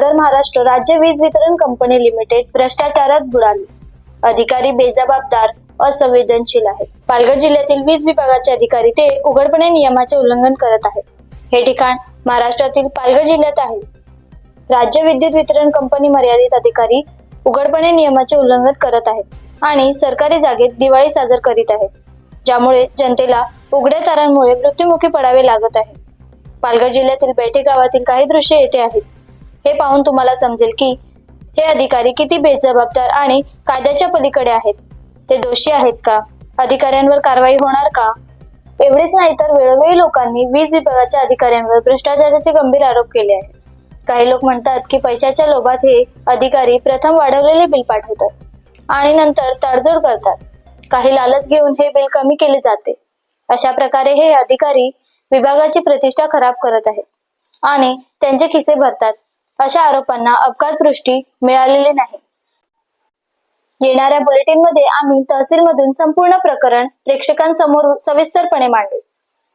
पालघर महाराष्ट्र राज्य वीज वितरण कंपनी लिमिटेड भ्रष्टाचारात बुडाली. अधिकारी बेजबाबदार असंवेदनशील आहेत. पालघर जिल्ह्यातील वीज विभागाचे अधिकारी ते उघडपणे नियमाचे उल्लंघन करत आहेत. हे ठिकाण महाराष्ट्रातील पालघर जिल्ह्यात आहे. राज्य विद्युत वितरण कंपनी मर्यादित अधिकारी उघडपणे नियमाचे उल्लंघन करत आहेत आणि सरकारी जागेत दिवाळी साजर करीत आहेत ज्यामुळे जनतेला उघड्या तारांमुळे मृत्युमुखी पडावे लागत आहे. पालघर जिल्ह्यातील बैठे गावातील काही दृश्य येथे आहेत. हे पाहून तुम्हाला समजेल की हे अधिकारी किती बेजबाबदार आणि कायद्याच्या पलीकडे आहेत. ते दोषी आहेत का? अधिकाऱ्यांवर कारवाई होणार का? एवढेच नाही तर वेळोवेळी लोकांनी वीज विभागाच्या अधिकाऱ्यांवर भ्रष्टाचाराचे गंभीर आरोप केले आहेत. काही लोक म्हणतात की पैशाच्या लोभात हे अधिकारी प्रथम वाढवलेले बिल पाठवतात आणि नंतर तडजोड करतात. काही लालच घेऊन हे बिल कमी केले जाते. अशा प्रकारे हे अधिकारी विभागाची प्रतिष्ठा खराब करत आहेत आणि त्यांचे खिसे भरतात. अशा आरोपांना अपघात पृष्टी मिळालेली नाही. येणाऱ्या बुलेटिनमध्ये आम्ही तहसीलमधून संपूर्ण प्रकरण प्रेक्षकांसमोर सविस्तरपणे मांडू.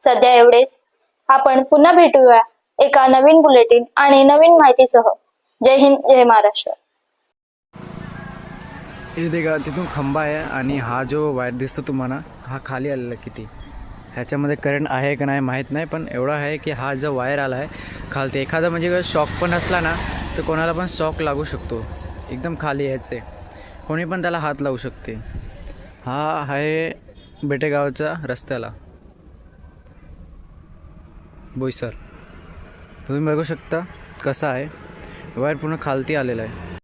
सध्या एवढेच. आपण पुन्हा भेटूया एका नवीन बुलेटिन आणि नवीन माहितीसह. जय हिंद जय महाराष्ट्र. हे देखा तिथून खंबा आहे आणि हा जो वायर दिसतो तुम्हाला हा खाली आलेला किती? ह्याच्यामध्ये करंट आहे का नाही माहीत नाही पण एवढा आहे की हा जो वायर आला आहे खालती एखादा म्हणजे शॉक पण असला ना तर कोणाला पण शॉक लागू शकतो. एकदम खाली यायचे. कोणी पण त्याला हात लावू शकते. हा आहे बेटेगावच्या रस्त्याला. बोईसर. तुम्ही बघू शकता कसा आहे. वायर पूर्ण खालती आलेला आहे.